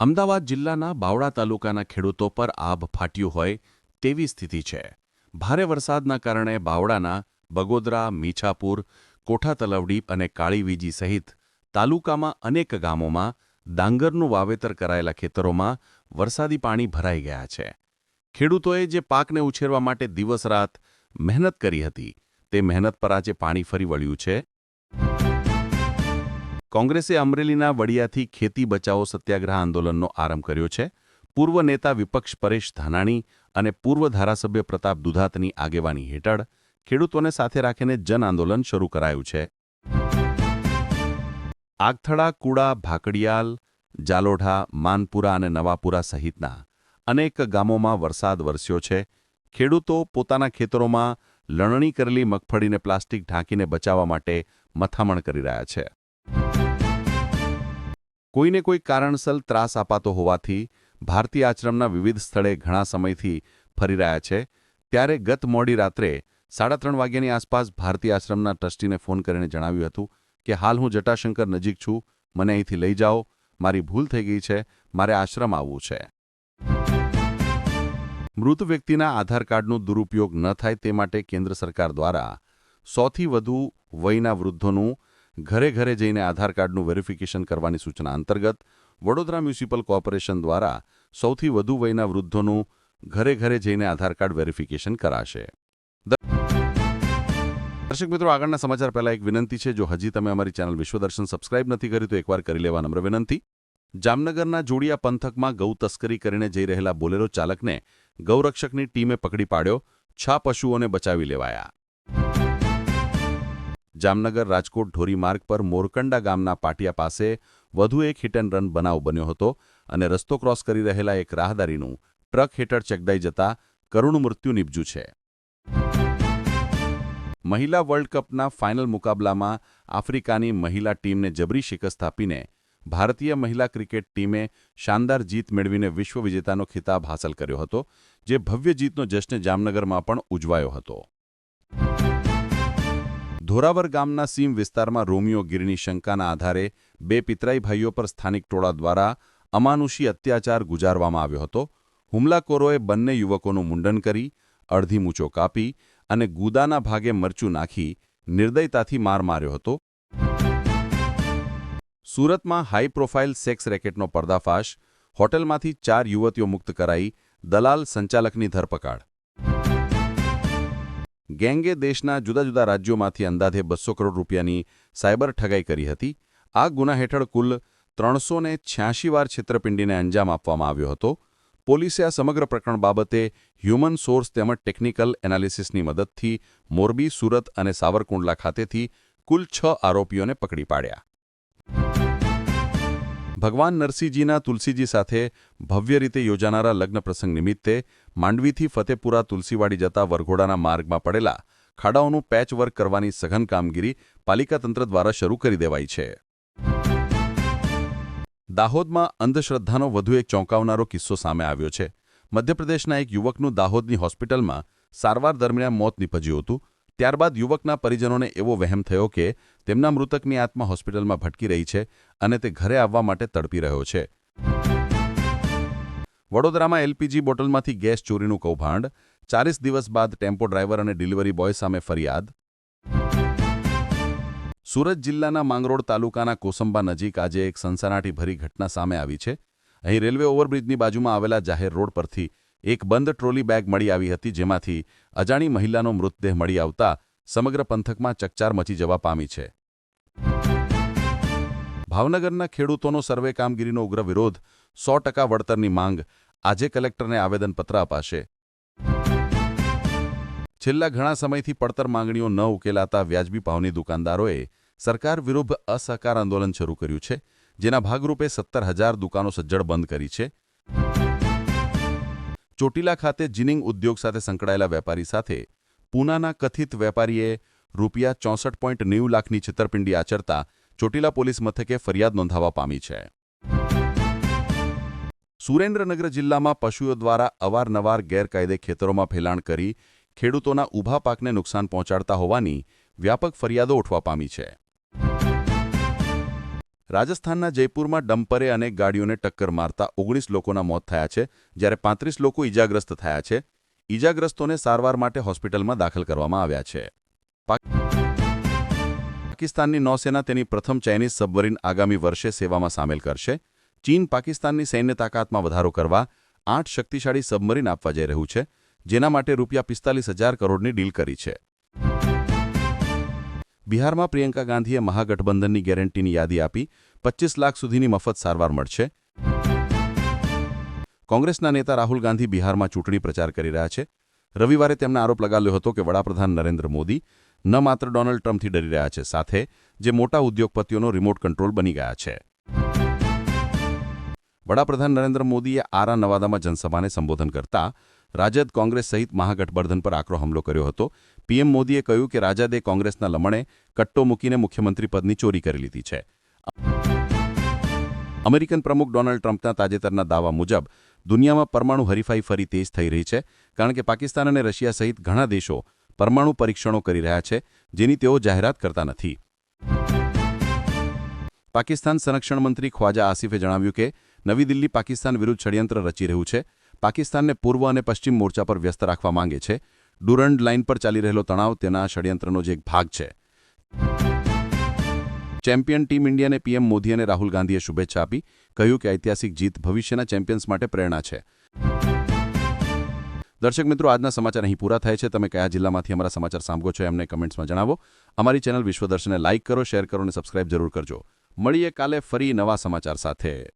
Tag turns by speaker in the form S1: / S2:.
S1: અમદાવાદ જિલ્લાના બાવળા તાલુકાના ખેડૂતો પર આભ ફાટ્યું હોય તેવી સ્થિતિ છે. ભારે વરસાદના કારણે બાવળાના બગોદરા, મીછાપુર કોઠા તલવડી અને કાળીવીજી સહિત તાલુકામાં અનેક ગામોમાં ડાંગરનું વાવેતર કરાયેલા ખેતરોમાં વરસાદી પાણી ભરાઈ ગયા છે. ખેડૂતોએ જે પાકને ઉછેરવા માટે દિવસ રાત મહેનત કરી હતી, તે મહેનત પર આજે પાણી ફરી વળ્યું છે. કોંગ્રેસે અમરેલીના વડિયાથી ખેતી બચાવો સત્યાગ્રહ આંદોલનનો આરંભ કર્યો છે. પૂર્વ નેતા વિપક્ષ પરેશ ધાનાણી અને પૂર્વ ધારાસભ્ય પ્રતાપ દુધાતની આગેવાની હેઠળ ખેડૂતોને સાથે રાખીને જન આંદોલન શરૂ કરાયું છે. આગથળા, કુડા, ભાકડિયાલ, જાલોઢા, માનપુરા અને નવાપુરા સહિતના અનેક ગામોમાં વરસાદ વરસ્યો છે. ખેડૂતો પોતાના ખેતરોમાં લણણી કરેલી મગફળીને પ્લાસ્ટિક ઢાંકીને બચાવવા માટે મથામણ કરી રહ્યા છે. કોઈને કોઈ કારણસર ત્રાસ અપાતો હોવાથી ભારતીય આશ્રમના વિવિધ સ્થળે ઘણા સમયથી ફરી રહ્યા છે. ત્યારે ગત મોડી રાત્રે સાડા ત્રણ વાગ્યાની આસપાસ ભારતીય આશ્રમના ટ્રસ્ટીને ફોન કરીને જણાવ્યું હતું કે, હાલ હું જટાશંકર નજીક છું. મને અહીંથી લઈ જાઓ. મારી ભૂલ થઈ ગઈ છે. મારે આશ્રમ આવવું છે. મૃત વ્યક્તિના આધાર કાર્ડનો દુરુપયોગ ન થાય તે માટે કેન્દ્ર સરકાર દ્વારા સોથી વધુ વયના વૃદ્ધોનું ઘરે ઘરે જઈને આધાર કાર્ડનું વેરિફિકેશન કરવાની સૂચના અંતર્ગત વડોદરા મ્યુનિસિપલ કોર્પોરેશન દ્વારા સૌથી વધુ વયના વૃદ્ધોનું ઘરે ઘરે જઈને આધાર કાર્ડ વેરિફિકેશન કરાશે. દર્શક મિત્રો, આગળના સમાચાર પહેલા એક વિનંતી છે. જો હજી તમે અમારી ચેનલ વિશ્વદર્શન સબસ્ક્રાઇબ નથી કરી, તો એકવાર કરી લેવા નમ્ર વિનંતી. જામનગરના જોડિયા પંથકમાં ગૌ તસ્કરી કરીને જઈ રહેલા બોલેરો ચાલકને ગૌરક્ષકની ટીમે પકડી પાડ્યો. છ પશુઓને બચાવી લેવાયા. જામનગર રાજકોટ ધોરીમાર્ગ પર મોરકંડા ગામના પાટિયા પાસે વધુ એક હિટ એન્ડ રન બનાવ બન્યો હતો અને રસ્તો ક્રોસ કરી રહેલા એક રાહદારીનું ટ્રક હેઠળ ચકડાઈ જતા કરુણ મૃત્યુ નીપજ્યું છે. મહિલા વર્લ્ડ કપના ફાઇનલ મુકાબલામાં આફ્રિકાની મહિલા ટીમને જબરી શિકસ્ત આપીને ભારતીય મહિલા ક્રિકેટ ટીમે શાનદાર જીત મેળવીને વિશ્વ વિજેતાનો ખિતાબ હાંસલ કર્યો હતો, જે ભવ્ય જીતનો જશ્ન જામનગરમાં પણ ઉજવાયો હતો. ધોરાવર ગામના સીમ વિસ્તારમાં રોમિયો ગીરની શંકાના આધારે બે પિતરાઈ ભાઈઓ પર સ્થાનિક ટોળા દ્વારા અમાનુષી અત્યાચાર ગુજારવામાં આવ્યો હતો. હુમલાખોરોએ બંને યુવકોનું મુંડન કરી, અડધી મૂંચો કાપી અને ગુદાના ભાગે મરચું નાખી નિર્દયતાથી માર માર્યો હતો. સુરતમાં હાઈ પ્રોફાઇલ સેક્સ રેકેટનો પર્દાફાશ, હોટલમાંથી ચાર યુવતીઓ મુક્ત કરાઈ, દલાલ સંચાલકની ધરપકડ. ગેંગે દેશના જુદા જુદા રાજ્યોમાંથી અંદાજે બસો કરોડ રૂપિયાની સાયબર ઠગાઈ કરી હતી. આ ગુના હેઠળ કુલ ત્રણસો વાર છેતરપિંડીને અંજામ આપવામાં આવ્યો હતો. પોલીસે આ સમગ્ર પ્રકરણ બાબતે હ્યુમન સોર્સ તેમજ ટેકનિકલ એનાલિસિસની મદદથી મોરબી, સુરત અને સાવરકુંડલા ખાતેથી કુલ છ આરોપીઓને પકડી પાડ્યા. ભગવાન નરસિંહજીના તુલસીજી સાથે ભવ્ય રીતે યોજાનારા લગ્ન પ્રસંગ નિમિત્તે માંડવીથી ફતેપુરા તુલસીવાડી જતા વરઘોડાના માર્ગમાં પડેલા ખાડાઓનું પેચવર્ક કરવાની સઘન કામગીરી પાલિકા તંત્ર દ્વારા શરૂ કરી દેવાઈ છે. દાહોદમાં અંધશ્રદ્ધાનો વધુ એક ચોંકાવનારો કિસ્સો સામે આવ્યો છે. મધ્યપ્રદેશના એક યુવકનું દાહોદની હોસ્પિટલમાં સારવાર દરમિયાન મોત નીપજ્યું હતું. ત્યારબાદ યુવકના પરિજનોને એવો વહેમ થયો કે તેમના મૃતકની આત્મા હોસ્પિટલમાં ભટકી રહી છે અને તે ઘરે આવવા માટે તડપી રહ્યો છે. વડોદરામાં એલપીજી બોટલમાંથી ગેસ ચોરીનું કૌભાંડ, ચાલીસ દિવસ બાદ ટેમ્પો ડ્રાઈવર અને ડિલિવરી બોય સામે ફરિયાદ. સુરત જિલ્લાના માંગરોળ તાલુકાના કોસંબા નજીક આજે એક સનસનાટીભરી ઘટના સામે આવી છે. અહીં રેલવે ઓવરબ્રિજની બાજુમાં આવેલા જાહેર રોડ પરથી એક બંધ ટ્રોલી બેગ મળી આવી હતી જેમાંથી અજાણી મહિલાનો મૃતદેહ મળી આવતા સમગ્ર પંથકમાં ચકચાર મચી જવા પામી છે. ભાવનગરના ખેડૂતોનો સર્વે કામગીરીનો ઉગ્ર વિરોધ સો ટકા વળતરની માંગ આજે કલેક્ટરને આવેદનપત્ર અપાશે. છેલ્લા ઘણા સમયથી પડતર માંગણીઓ ન ઉકેલાતા વ્યાજબી ભાવની દુકાનદારોએ સરકાર વિરુદ્ધ અસહકાર આંદોલન શરૂ કર્યું છે, જેના ભાગરૂપે સત્તર હજાર દુકાનો સજ્જડ બંધ કરી છે. ચોટીલા ખાતે જીનિંગ ઉદ્યોગ સાથે સંકળાયેલા વેપારી સાથે પૂનાના કથિત વેપારીએ રૂપિયા ચોસઠ પોઈન્ટ નેવું લાખની છેતરપિંડી આચરતા ચોટીલા પોલીસ મથકે ફરિયાદ નોંધાવા પામી છે. સુરેન્દ્રનગર જિલ્લામાં પશુઓ દ્વારા અવારનવાર ગેરકાયદે ખેતરોમાં ફેલાણ કરી ખેડૂતોના ઊભા પાકને નુકસાન પહોંચાડતા હોવાની વ્યાપક ફરિયાદો ઉઠવા પામી છે. રાજસ્થાનના જયપુરમાં ડમ્પરે અનેક ગાડીઓને ટક્કર મારતા ઓગણીસ લોકોના મોત થયા છે, જ્યારે પાંત્રીસ લોકો ઇજાગ્રસ્ત થયા છે. ઇજાગ્રસ્તોને સારવાર માટે હોસ્પિટલમાં દાખલ કરવામાં આવ્યા છે. પાકિસ્તાનની નૌસેના તેની પ્રથમ ચાઇનીઝ સબમરીન આગામી વર્ષે સેવામાં સામેલ કરશે. ચીન પાકિસ્તાનની સૈન્ય તાકાતમાં વધારો કરવા આઠ શક્તિશાળી સબમરીન આપવા જઈ રહ્યું છે, જેના માટે રૂપિયા પિસ્તાલીસ હજાર કરોડની ડીલ કરી છે. બિહારમાં પ્રિયંકા ગાંધીએ મહાગઠબંધનની ગેરંટીની યાદી આપી પચ્ચીસ લાખ સુધીની મફત સારવાર મળશે. કોંગ્રેસના નેતા રાહુલ ગાંધી બિહારમાં ચૂંટણી પ્રચાર કરી રહ્યા છે. રવિવારે તેમણે આરોપ લગાવ્યો હતો કે વડાપ્રધાન નરેન્દ્ર મોદી ન માત્ર ડોનાલ્ડ ટ્રમ્પથી ડરી રહ્યા છે, સાથે જે મોટા ઉદ્યોગપતિઓનો રિમોટ કંટ્રોલ બની ગયા છે. વડાપ્રધાન નરેન્દ્ર મોદીએ આરા નવાદામાં જનસભાને સંબોધન કરતા રાજદ કોંગ્રેસ સહિત મહાગઠબંધન પર આકરો હુમલો કર્યો હતો. પીએમ મોદીએ કહ્યું કે રાજાદે કોંગ્રેસના લમણે કટ્ટો મૂકીને મુખ્યમંત્રી પદની ચોરી કરી લીધી છે. અમેરિકન પ્રમુખ ડોનાલ્ડ ટ્રમ્પના તાજેતરના દાવા મુજબ દુનિયામાં પરમાણુ હરીફાઈ ફરી તેજ થઈ રહી છે, કારણ કે પાકિસ્તાન અને રશિયા સહિત ઘણા દેશો પરમાણુ પરીક્ષણો કરી રહ્યા છે, જેની તેઓ જાહેરાત કરતા નથી. પાકિસ્તાન સંરક્ષણ મંત્રી ખ્વાજા આસિફે જણાવ્યું કે નવી દિલ્હી પાકિસ્તાન વિરુદ્ધ ષડયંત્ર રચી રહ્યું છે પાકિસ્તાનને પૂર્વ અને પશ્ચિમ મોરચા પર વ્યસ્ત રાખવા માંગે છે. ડુરન્ડ લાઇન પર ચાલી રહેલો તણાવ તેના ષડયંત્રનો જ એક ભાગ છે. ચેમ્પિયન ટીમ ઇન્ડિયાને પીએમ મોદી અને રાહુલ ગાંધીએ શુભેચ્છા આપી, કહ્યું કે ઐતિહાસિક જીત ભવિષ્યના ચેમ્પિયન્સ માટે પ્રેરણા છે. દર્શક મિત્રો, આજના સમાચાર અહીં પૂરા થાય છે. તમે કયા જિલ્લામાંથી અમારા સમાચાર સાંભળો છો એમને કમેન્ટ્સમાં જણાવો. અમારી ચેનલ વિશ્વદર્શને લાઇક કરો, શેર કરો અને સબસ્ક્રાઇબ જરૂર કરજો. મળીએ કાલે ફરી નવા સમાચાર સાથે.